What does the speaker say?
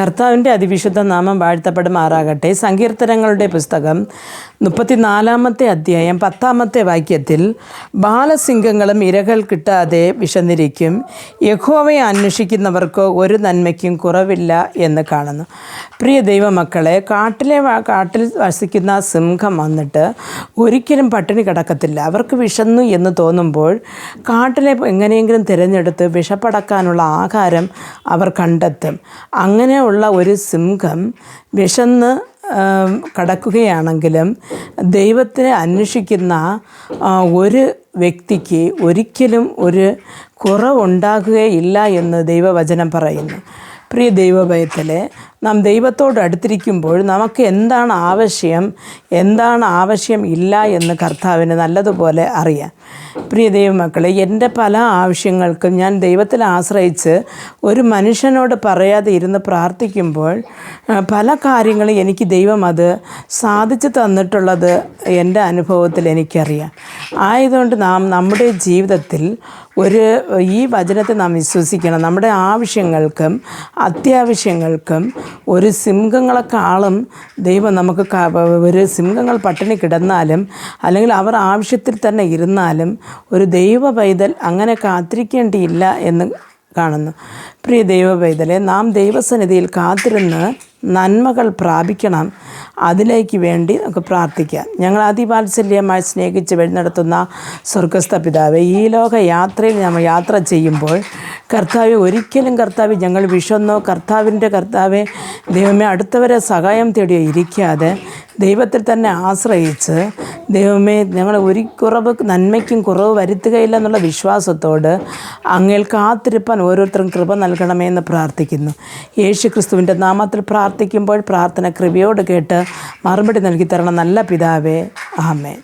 കർത്താവിന്റെ അതിവിശുദ്ധ നാമം വാഴ്ത്തപ്പെടുമാറാകട്ടെ സങ്കീർത്തനങ്ങളുടെ പുസ്തകം മുപ്പത്തിനാലാമത്തെ അധ്യായം പത്താമത്തെ വാക്യത്തിൽ ബാലസിംഹങ്ങളും ഇരകൾ കിട്ടാതെ വിശന്നിരിക്കും. യഹോവയെ അന്വേഷിക്കുന്നവർക്ക് ഒരു നന്മയ്ക്കും കുറവില്ല എന്ന് കാണുന്നു. പ്രിയ ദൈവമക്കളെ കാട്ടിലെ കാട്ടിൽ വസിക്കുന്ന സിംഹം വന്നിട്ട് ഒരിക്കലും പട്ടിണി കിടക്കത്തില്ല. അവർക്ക് വിശന്നു എന്ന് തോന്നുമ്പോൾ കാട്ടിലെ എങ്ങനെയെങ്കിലും തിരഞ്ഞെടുത്ത് വിഷപ്പടക്കാനുള്ള ആഹാരം അവർ കണ്ടെത്തും. അങ്ങനെയുള്ള ഒരു സിംഹം വിശന്ന് കടക്കുകയാണെങ്കിലും ദൈവത്തിനെ അന്വേഷിക്കുന്ന ഒരു വ്യക്തിക്ക് ഒരിക്കലും ഒരു കുറവുണ്ടാകുകയില്ല എന്ന് ദൈവവചനം പറയുന്നു. പ്രിയ ദൈവഭയത്തിൽ നാം ദൈവത്തോട് അടുത്തിരിക്കുമ്പോൾ നമുക്ക് എന്താണ് ആവശ്യം എന്താണ് ആവശ്യം ഇല്ല എന്ന് കർത്താവിന് നല്ലതുപോലെ അറിയാം. പ്രിയ ദൈവമക്കളെ എന്റെ പല ആവശ്യങ്ങൾക്കും ഞാൻ ദൈവത്തിൽ ആശ്രയിച്ച് ഒരു മനുഷ്യനോട് പറയാതെ ഇരുന്ന് പ്രാർത്ഥിക്കുമ്പോൾ പല കാര്യങ്ങളും എനിക്ക് ദൈവം അത് സാധിച്ചു തന്നിട്ടുള്ളത് എന്റെ അനുഭവത്തിൽ എനിക്കറിയാം. ആയതുകൊണ്ട് നാം നമ്മുടെ ജീവിതത്തിൽ ഒരു ഈ വചനത്തെ നാം വിശ്വസിക്കണം. നമ്മുടെ ആവശ്യങ്ങൾക്കും അത്യാവശ്യങ്ങൾക്കും ഒരു സിംഹങ്ങളെക്കാളും ദൈവം നമുക്ക് ഒരു സിംഹങ്ങൾ പട്ടിണി കിടന്നാലും അല്ലെങ്കിൽ അവർ ആവശ്യത്തിൽ തന്നെ ഇരുന്നാലും ഒരു ദൈവ പൈതൽ അങ്ങനെ കാത്തിരിക്കേണ്ടിയില്ല എന്ന് കാണുന്നു. പ്രിയ ദൈവ പൈതലെ നാം ദൈവസന്നിധിയിൽ കാത്തിരുന്ന് നന്മകൾ പ്രാപിക്കണം. അതിലേക്ക് വേണ്ടി നമുക്ക് പ്രാർത്ഥിക്കാം. ഞങ്ങൾ അതിവാത്സല്യമായി സ്നേഹിച്ച് വഴി നടത്തുന്ന സ്വർഗസ്ഥ പിതാവ് ഈ ലോക യാത്രയിൽ നമ്മൾ യാത്ര ചെയ്യുമ്പോൾ കർത്താവ് ഒരിക്കലും കർത്താവ് ഞങ്ങൾ വിഷന്നോ കർത്താവിന്റെ കർത്താവെ ദൈവമേ അടുത്തവരെ സഹായം തേടിയോ ഇരിക്കാതെ ദൈവത്തിൽ തന്നെ ആശ്രയിച്ച് ദൈവമേ ഞങ്ങൾ ഒരു കുറവ് നന്മയ്ക്കും കുറവ് വരുത്തുകയില്ല എന്നുള്ള വിശ്വാസത്തോട് അങ്ങേൽ കാത്തിരിപ്പാൻ ഓരോരുത്തരും കൃപ നൽകണമേ എന്ന് പ്രാർത്ഥിക്കുന്നു. യേശു ക്രിസ്തുവിന്റെ നാമത്തിൽ പ്രാർത്ഥിക്കുമ്പോൾ പ്രാർത്ഥന കൃപയോട് കേട്ട് മറുപടി നൽകി തരണം നല്ല പിതാവേ ആമേൻ.